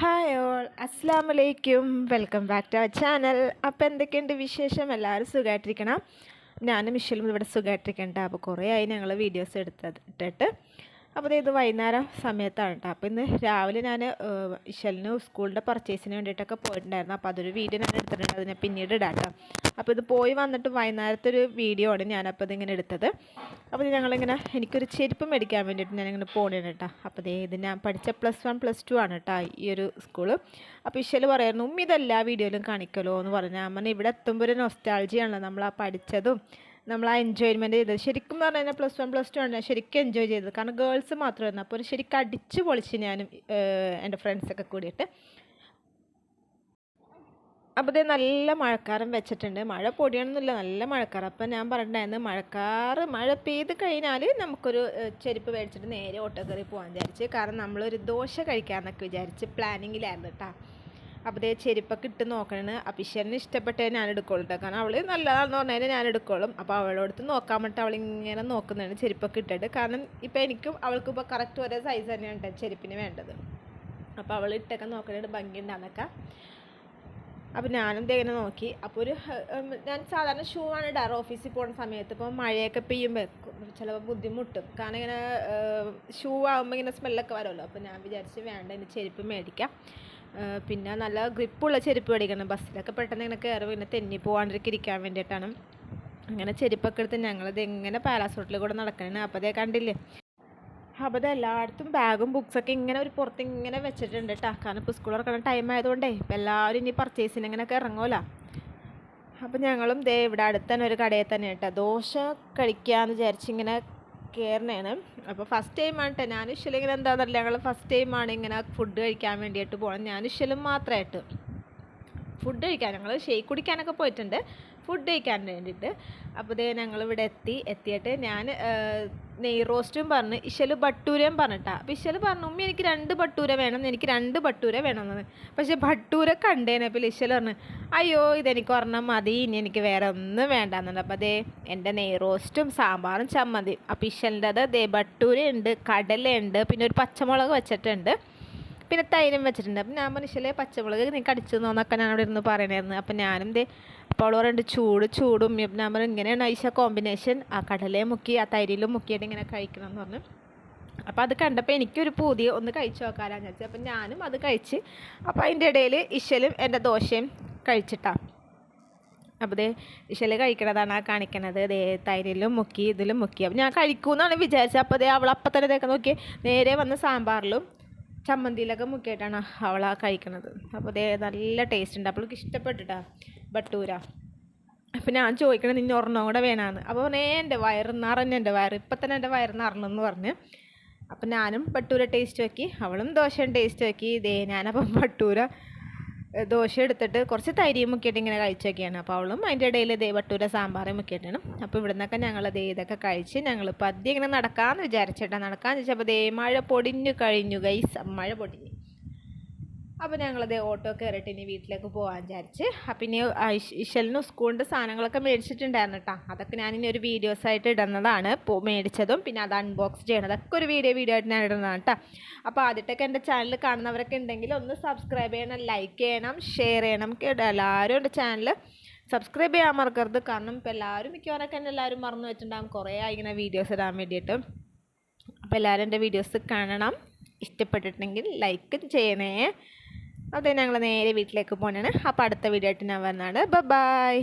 Hi all അസ്സാം വലൈക്കും welcome back to our channel അപ്പോൾ എന്തൊക്കെയുണ്ട് വിശേഷം? എല്ലാവരും സുഖമായിട്ടിരിക്കണം ഞാനും മിഷലും ഇവിടെ സുഖമായിട്ടിരിക്കണ്ട അപ്പോൾ കുറേ ആയി ഞങ്ങൾ വീഡിയോസ് എടുത്തിട്ട് അപ്പോൾ ഇത് വൈകുന്നേരം സമയത്താണ് കേട്ടോ അപ്പോൾ ഇന്ന് രാവിലെ ഞാൻ ഇഷലിന് സ്കൂളിന്റെ പർച്ചേസിന് വേണ്ടിയിട്ടൊക്കെ പോയിട്ടുണ്ടായിരുന്നു. അപ്പോൾ അതൊരു വീഡിയോ ഞാൻ എടുത്തിട്ടുണ്ട്. അതിനെ പിന്നീട് ഇടാം കേട്ടോ അപ്പോൾ ഇത് പോയി വന്നിട്ട് വൈകുന്നേരത്തെ ഒരു വീഡിയോ ആണ് ഞാനപ്പോൾ ഇതിങ്ങനെ എടുത്തത്. അപ്പോൾ ഇത് ഞങ്ങളിങ്ങനെ എനിക്കൊരു ചെരുപ്പ് മേടിക്കാൻ വേണ്ടിയിട്ട് ഞാനിങ്ങനെ പോകണേണ് കേട്ടോ അപ്പോൾ ഇത് ഞാൻ പഠിച്ച പ്ലസ് വൺ പ്ലസ് ടു ആണ് കേട്ടോ ഈ ഒരു സ്കൂൾ. അപ്പോൾ ഇഷൽ പറയുന്നു ഉമ്മ ഇതെല്ലാ വീഡിയോയിലും കാണിക്കലോ എന്ന് പറഞ്ഞു പറഞ്ഞു ഇവിടെ എത്തുമ്പോൾ ഒരു നൊസ്റ്റാൾജിയാണല്ലോ നമ്മൾ ആ പഠിച്ചതും നമ്മൾ ആ എൻജോയ്മെന്റ് ചെയ്തത്. ശരിക്കും പറഞ്ഞു കഴിഞ്ഞാൽ പ്ലസ് വൺ പ്ലസ് ടു ആണ് ശരിക്കും എൻജോയ് ചെയ്തത്. കാരണം ഗേൾസ് മാത്രമായിരുന്നു. അപ്പോൾ ശരിക്കും അടിച്ച് പൊളിച്ച് ഞാനും എന്റെ ഫ്രണ്ട്സൊക്കെ കൂടിയിട്ട്. അപ്പോൾ ഇതേ നല്ല മഴക്കാരം വെച്ചിട്ടുണ്ട്. മഴ പൊടിയണമെന്നില്ല നല്ല മഴക്കാരം അപ്പം ഞാൻ പറഞ്ഞിട്ടുണ്ടായിരുന്നു മഴക്കാറ് മഴ പെയ്ത് കഴിഞ്ഞാൽ നമുക്കൊരു ചെരുപ്പ് മേടിച്ചിട്ട് നേരെ ഓട്ടോ കയറി പോകാൻ വിചാരിച്ച്. കാരണം നമ്മളൊരു ദോശ കഴിക്കാമെന്നൊക്കെ വിചാരിച്ച് പ്ലാനിങ്ങിലായിരുന്നു കേട്ടോ അപ്പോൾ ഇതേ ചെരുപ്പൊക്കെ ഇട്ട് നോക്കണേ അപ്പോൾ ഈശ്വരന് ഇഷ്ടപ്പെട്ടേ ഞാൻ എടുക്കുള്ളൂ കാരണം അവൾ നല്ലതാണെന്ന് പറഞ്ഞാൽ ഞാൻ എടുക്കോളും. അപ്പോൾ അവളോടത്ത് നോക്കാൻ വേണ്ടി അവളിങ്ങനെ നോക്കുന്നതാണ് ചെരുപ്പൊക്കെ ഇട്ടിട്ട്. കാരണം ഇപ്പോൾ എനിക്കും അവൾക്കും ഇപ്പോൾ കറക്റ്റ് ഒരേ സൈസ് തന്നെയാണ് കേട്ടോ ചെരുപ്പിന് വേണ്ടത്. അപ്പോൾ അവൾ ഇട്ടൊക്കെ നോക്കണേ ഭംഗിയുണ്ടാന്നൊക്കെ അപ്പോൾ ഞാനും ദേ ഇങ്ങനെ നോക്കി. അപ്പോൾ ഒരു ഞാൻ സാധാരണ ഷൂ ആണ് ഇടാറ് ഓഫീസിൽ പോകുന്ന സമയത്ത്. ഇപ്പോൾ മഴയൊക്കെ പെയ്യുമ്പോൾ ചിലപ്പോൾ ബുദ്ധിമുട്ടും. കാരണം ഇങ്ങനെ ഷൂ ആകുമ്പോൾ ഇങ്ങനെ സ്മെല്ലൊക്കെ വരുമല്ലോ അപ്പോൾ ഞാൻ വിചാരിച്ച് വേണ്ട ഇനി ചെരുപ്പ് മേടിക്കാം. പിന്നെ നല്ല ഗ്രിപ്പുള്ള ചെരുപ്പ് മേടിക്കണം. ബസ്സിലൊക്കെ പെട്ടെന്ന് ഇങ്ങനെ കയറി പിന്നെ തെന്നി പോകാണ്ടിരിക്കാൻ ഇരിക്കാൻ വേണ്ടിയിട്ടാണ്. അങ്ങനെ ചെരുപ്പൊക്കെ എടുത്ത് ഞങ്ങളിത് എങ്ങനെ പാലാസ് ഹോട്ടലിൽ കൂടെ നടക്കണേ അപ്പോൾ അതേ കണ്ടില്ലേ? അപ്പോൾ അത് എല്ലായിടത്തും ബാഗും ബുക്സൊക്കെ ഇങ്ങനെ ഒരു പുറത്ത് ഇങ്ങനെ വെച്ചിട്ടുണ്ട് കേട്ടോ കാരണം ഇപ്പോൾ സ്കൂൾ ഇറക്കണ ടൈം ആയതുകൊണ്ടേ ഇപ്പം എല്ലാവരും ഇനി പർച്ചേസിന് ഇങ്ങനെയൊക്കെ ഇറങ്ങുമല്ല അപ്പം ഞങ്ങളും ദേ ഇവിടെ അടുത്ത് തന്നെ ഒരു കടയിൽ തന്നെ കേട്ടോ ദോശ കഴിക്കാമെന്ന് വിചാരിച്ച് കയറണേണ് അപ്പോൾ ഫസ്റ്റ് ടൈമാണ് കേട്ടോ ഞാൻ ഇഷ്ടം ഇങ്ങനെ എന്താണെന്നറിയില്ല ഞങ്ങൾ ഫസ്റ്റ് ടൈമാണ് ഇങ്ങനെ ഫുഡ് കഴിക്കാൻ വേണ്ടിയിട്ട് പോകണം ഞാൻ ഇഷ്ടലും മാത്രമായിട്ട് ഫുഡ് കഴിക്കാൻ. ഞങ്ങൾ ഷേക്ക് കുടിക്കാനൊക്കെ പോയിട്ടുണ്ട്. ഫുഡ് കഴിക്കാൻ വേണ്ടിയിട്ട്. അപ്പോൾ ഇതേ ഞങ്ങൾ ഇവിടെ എത്തി. എത്തിയിട്ട് ഞാൻ നെയ് റോസ്റ്റും പറഞ്ഞ്. ഇശൽ ബട്ടൂരയും പറഞ്ഞിട്ടാ. അപ്പോൾ ഇശൽ പറഞ്ഞു ഉമ്മി എനിക്ക് രണ്ട് ബട്ടൂര വേണം. എനിക്ക് രണ്ട് ബട്ടൂര വേണമെന്ന്. പക്ഷേ ബട്ടൂര കണ്ടേനപ്പോൾ ഇശൽ പറഞ്ഞു അയ്യോ ഇതെനിക്ക് ഒരെണ്ണം മതി. ഇനി എനിക്ക് വേറെ ഒന്നും വേണ്ടാന്നുണ്ട്. അപ്പോൾ അതേ എന്റെ നെയ് റോസ്റ്റും സാമ്പാറും ചമ്മന്തിയും അപ്പോൾ ഇശലിന്റെ ദേ ബട്ടൂരയുണ്ട് കടലയുണ്ട് പിന്നെ ഒരു പച്ചമുളക് വെച്ചിട്ടുണ്ട്. പിന്നെ തൈരും വെച്ചിട്ടുണ്ട്. അപ്പം ഞാൻ മനുഷ്യലെ പച്ചമുളക് നീ കടിച്ചു നോന്നൊക്കെ ഞാൻ അവിടെ ഇരുന്ന് പറയണായിരുന്നു. അപ്പം ഞാനും ദേ അപ്പോൾ പറയുന്നുണ്ട് ചൂട് ചൂടും ഞാൻ പറഞ്ഞു ഇങ്ങനെയാണ് ഐശ കോമ്പിനേഷൻ ആ കടലേ മുക്കി ആ തൈരിലും മുക്കിയിട്ട് ഇങ്ങനെ കഴിക്കണം എന്ന് പറഞ്ഞു. അപ്പോൾ അത് കണ്ടപ്പോൾ എനിക്കൊരു പൂതി ഒന്ന് കഴിച്ചു നോക്കാനാന്ന് വെച്ചാൽ അപ്പം ഞാനും അത് കഴിച്ച് അപ്പോൾ അതിന്റെ ഇടയിൽ ഇശലും എന്റെ ദോശയും കഴിച്ചിട്ടാണ് അപ്പോൾ ദേ ഇശൽ കഴിക്കണതാണ് ആ കാണിക്കണത്. ദേ തൈരിലും മുക്കി ഇതിലും മുക്കി. അപ്പം ഞാൻ കഴിക്കുമെന്നാണ് വിചാരിച്ചത്. അപ്പോൾ ദേ അവൾ അപ്പം തന്നെ നോക്കി നേരെ വന്ന് സാമ്പാറിലും ചമ്മന്തിയിലൊക്കെ മുക്കിയിട്ടാണ് അവൾ ആ കഴിക്കണത്. അപ്പോൾ ദേ നല്ല ടേസ്റ്റ് ഉണ്ട്. അപ്പോൾ ഇഷ്ടപ്പെട്ടിട്ടാ ബട്ടൂര. അപ്പം ഞാൻ ചോദിക്കണത് നിന്നെ ഒരെണ്ണം കൂടെ വേണമെന്ന് അപ്പോൾ പറഞ്ഞേ എന്റെ വയറ് നിറഞ്ഞ എന്റെ വയറ് ഇപ്പം തന്നെ എന്റെ വയറ് നിറഞ്ഞെന്ന് പറഞ്ഞ്. അപ്പം ഞാനും ബട്ടൂര ടേസ്റ്റ് നോക്കി അവളും ദോശയും ടേസ്റ്റ് നോക്കി ഇതേ ഞാനപ്പം ബട്ടൂര ദോശ എടുത്തിട്ട് കുറച്ച് തൈരിയും മുക്കിയിട്ട് ഇങ്ങനെ കഴിച്ചൊക്കെയാണ്. അപ്പോൾ അവളും അതിന്റെ ഇടയിൽ ദേ വട്ടൂര സാമ്പാറും മുക്കിയിട്ടാണ്. അപ്പോൾ ഇവിടെ നിന്നൊക്കെ ഞങ്ങൾ ദേ ഇതൊക്കെ കഴിച്ച് ഞങ്ങൾ പതി ഇങ്ങനെ നടക്കാമെന്ന് വിചാരിച്ചിട്ടാണ് നടക്കാമെന്ന് വെച്ചപ്പോൾ ദേ മഴ പൊടിഞ്ഞു കഴിഞ്ഞു ഗൈസ് മഴ പൊടിഞ്ഞു. അപ്പോൾ ഞങ്ങളത് ഓട്ടോ കയറിയിട്ട് ഇനി വീട്ടിലേക്ക് പോകാൻ വിചാരിച്ച്. അപ്പം ഇനി ഇശലിന് സ്കൂളിന്റെ സാധനങ്ങളൊക്കെ മേടിച്ചിട്ടുണ്ടായിരുന്നു കേട്ടോ. അതൊക്കെ ഞാനിനി ഒരു വീഡിയോസ് ആയിട്ട് ഇടുന്നതാണ്. മേടിച്ചതും പിന്നെ അത് അൺബോക്സ് ചെയ്യണതൊക്കെ ഒരു വീഡിയോ വീഡിയോ ആയിട്ട് ഞാൻ ഇടുന്നതാണ് കേട്ടോ. അപ്പോൾ ആദ്യത്തൊക്കെ എന്റെ ചാനൽ കാണുന്നവരൊക്കെ ഉണ്ടെങ്കിൽ ഒന്ന് സബ്സ്ക്രൈബ് ചെയ്യണം ലൈക്ക് ചെയ്യണം ഷെയർ ചെയ്യണം. കേട്ടോ എല്ലാവരും എന്റെ ചാനൽ സബ്സ്ക്രൈബ് ചെയ്യാൻ മറക്കരുത്. കാരണം ഇപ്പോൾ എല്ലാവരും മിക്കവാറൊക്കെ എന്നെ എല്ലാവരും മറന്നു വെച്ചിട്ടുണ്ടാകും കുറേ ആയി ഇങ്ങനെ വീഡിയോസ് ഇടാൻ വേണ്ടിയിട്ട്. അപ്പോൾ എല്ലാവരും എന്റെ വീഡിയോസ് കാണണം. ഇഷ്ടപ്പെട്ടിട്ടുണ്ടെങ്കിൽ ലൈക്ക് ചെയ്യണേ. അതെ ഞങ്ങൾ നേരെ വീട്ടിലേക്ക് പോകണേ അപ്പോൾ അടുത്ത വീഡിയോ ആയിട്ട് ഞാൻ വരുന്നതാണ് ബൈ